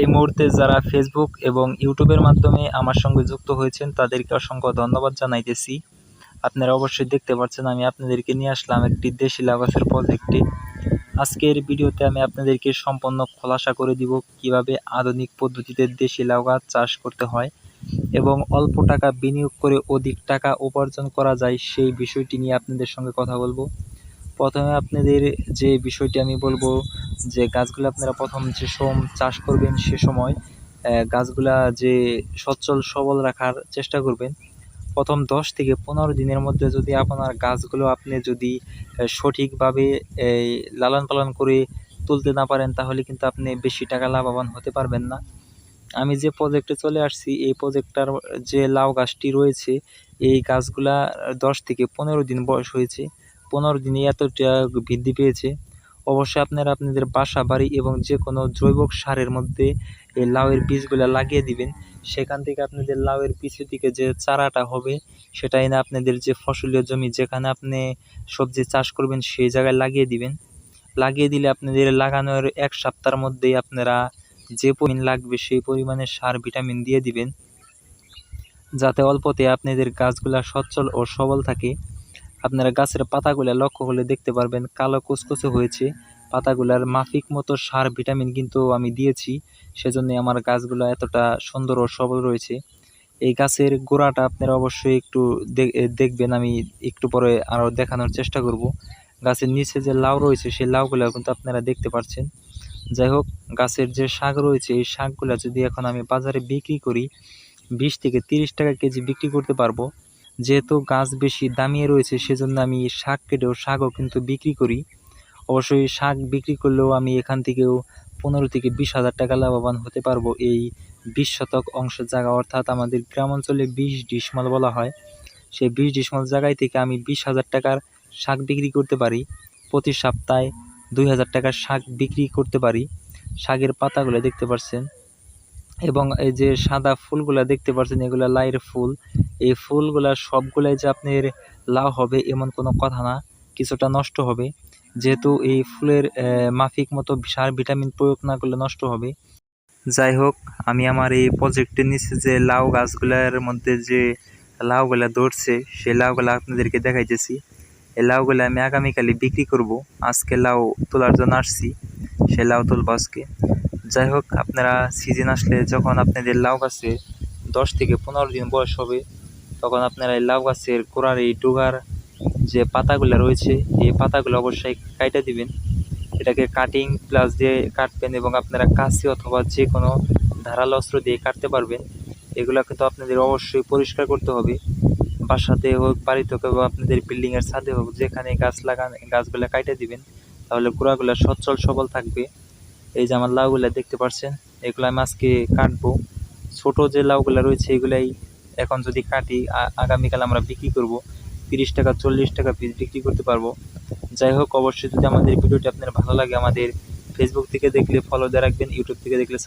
এই মুহূর্তে যারা ফেসবুক এবং ইউটিউবের মাধ্যমে আমার সঙ্গে যুক্ত হয়েছেন, তাদেরকে অসংখ্য ধন্যবাদ জানাইতেছি। আপনারা অবশ্যই দেখতে পাচ্ছেন, আমি আপনাদেরকে নিয়ে আসলাম একটি দেশি গাছের প্রজেক্টে আজকের ভিডিওতে আমি আপনাদেরকে সম্পূর্ণ খোলাসা করে দিব কীভাবে আধুনিক পদ্ধতিতে দেশি লাউ গাছ চাষ করতে হয় এবং অল্প টাকা বিনিয়োগ করে অধিক টাকা উপার্জন করা যায় সেই বিষয়টি নিয়ে আপনাদের সঙ্গে কথা বলব। প্রথমে আপনাদের যে বিষয়টি আমি বলব যে গাছগুলো আপনারা প্রথম যে সম চাষ করবেন সে সময় গাছগুলা যে সচ্ছল, সবল রাখার চেষ্টা করবেন। প্রথম দশ থেকে পনেরো দিনের মধ্যে যদি আপনার গাছগুলো আপনি যদি সঠিকভাবে লালন পালন করে তুলতে না পারেন, তাহলে কিন্তু আপনি বেশি টাকা লাভবান হতে পারবেন না। আমি যে প্রজেক্টে চলে আসছি, এই প্রজেক্টটার যে লাউ গাছটি রয়েছে, এই গাছগুলা দশ থেকে পনেরো দিন বয়স হয়েছে। পনেরো দিনে এতটা বৃদ্ধি পেয়েছে। অবশ্যই আপনারা আপনাদের বাসা, বাড়ি এবং যে কোনো জৈব সারের মধ্যে এই লাউয়ের বীজগুলো লাগিয়ে দিবেন। সেখান থেকে আপনাদের লাউয়ের পিছু দিকে যে চারাটা হবে, সেটাই না আপনাদের যে ফসলীয় জমি যেখানে আপনি সবজি চাষ করবেন, সেই জায়গায় লাগিয়ে দিবেন। লাগিয়ে দিলে আপনাদের লাগানোর এক সপ্তাহের মধ্যেই আপনারা যে পরিমাণ লাগবে সেই পরিমাণে সার, ভিটামিন দিয়ে দিবেন। যাতে অল্পতে আপনাদের গাছগুলা সচ্ছল ও সবল থাকে। আপনারা গাছের পাতাগুলা লক্ষ্য করলে দেখতে পারবেন কালো কুচকুচে হয়েছে। পাতাগুলার মাফিক মতো সার, ভিটামিন কিন্তু আমি দিয়েছি। সেজন্য আমার গাছগুলো এতটা সুন্দর ও সবল রয়েছে। এই গাছের গোড়াটা আপনারা অবশ্যই একটু দেখবেন। আমি একটু পরে আরও দেখানোর চেষ্টা করব। গাছের নিচে যে লাউ রয়েছে, সেই লাউগুলো কিন্তু আপনারা দেখতে পাচ্ছেন যাই হোক, গাছের যে শাক রয়েছে, এই শাকগুলো যদি এখন আমি বাজারে বিক্রি করি, বিশ থেকে তিরিশ টাকা কেজি বিক্রি করতে পারব। যেহেতু গাছ বেশি দামিয়ে রয়েছে, সেজন্য আমি শাক কেটেও শাকও কিন্তু বিক্রি করি। অবশ্যই শাক বিক্রি করলেও আমি এখান থেকেও পনেরো থেকে বিশ হাজার টাকা লাভবান হতে পারব এই বিশ শতক অংশের জায়গা, অর্থাৎ আমাদের গ্রাম অঞ্চলে বিশ ডিসমাল বলা হয়। সেই বিশ ডিসমাল জায়গায় থেকে আমি বিশ হাজার টাকার শাক বিক্রি করতে পারি। প্রতি সপ্তাহে দুই হাজার টাকার শাক বিক্রি করতে পারি। শাকের পাতাগুলো দেখতে পাচ্ছেন এবং এই যে সাদা ফুলগুলো দেখতে পাচ্ছেন এগুলো লাইয়ের ফুল। এই ফুলগুলা সবগুলাই যে আপনার লাউ হবে এমন কোনো কথা না, কিছুটা নষ্ট হবে। যেহেতু এই ফুলের মাফিক মতো সার ভিটামিন প্রয়োগ না করলে নষ্ট হবে। যাই হোক, আমি আমার এই প্রজেক্টের নিচে যে লাউ গাছগুলার মধ্যে যে লাউগুলা ধরছে, সেই লাউগুলা আপনাদেরকে দেখাইতেছি। এই লাউগুলা আমি আগামীকালে বিক্রি করব। আজকে লাউ তোলার জন্য আসছি, সেই লাউ তুলব আজকে। যাই হোক, আপনারা সিজন আসলে যখন আপনাদের লাউ গাছে দশ থেকে পনেরো দিন বয়স হবে তখন আপনারা এই লাউ গাছের গোড়ার এই ডোগার যে পাতাগুলো রয়েছে, এই পাতাগুলো অবশ্যই কাইটে দিবেন। এটাকে কাটিং প্লাস দিয়ে কাটবেন এবং আপনারা কাশি অথবা যে কোনো ধারালো অস্ত্র দিয়ে কাটতে পারবেন। এগুলো কিন্তু আপনাদের অবশ্যই পরিষ্কার করতে হবে। বাসাতে হোক, বাড়িতে হোক, বা আপনাদের বিল্ডিংয়ের ছাদে হোক, যেখানে গাছ লাগান, গাছগুলো কাইটে দিবেন। তাহলে গোড়াগুলো সচ্ছল সবল থাকবে। এই যে আমার লাউগুলো দেখতে পাচ্ছেন এগুলো আমি আজকে কাটবো। ছোটো যে লাউগুলো রয়েছে, এগুলাই এখন যদি কাটি আগামীকাল আমরা বিক্রি করব। তিরিশ টাকা, চল্লিশ টাকা পিস বিক্রি করতে পারব। যাই হোক, অবশ্যই যদি আমাদের ভিডিওটি আপনার ভালো লাগে, আমাদের ফেসবুক থেকে দেখলে ফলো দিয়ে রাখবেন ইউটিউব থেকে দেখলে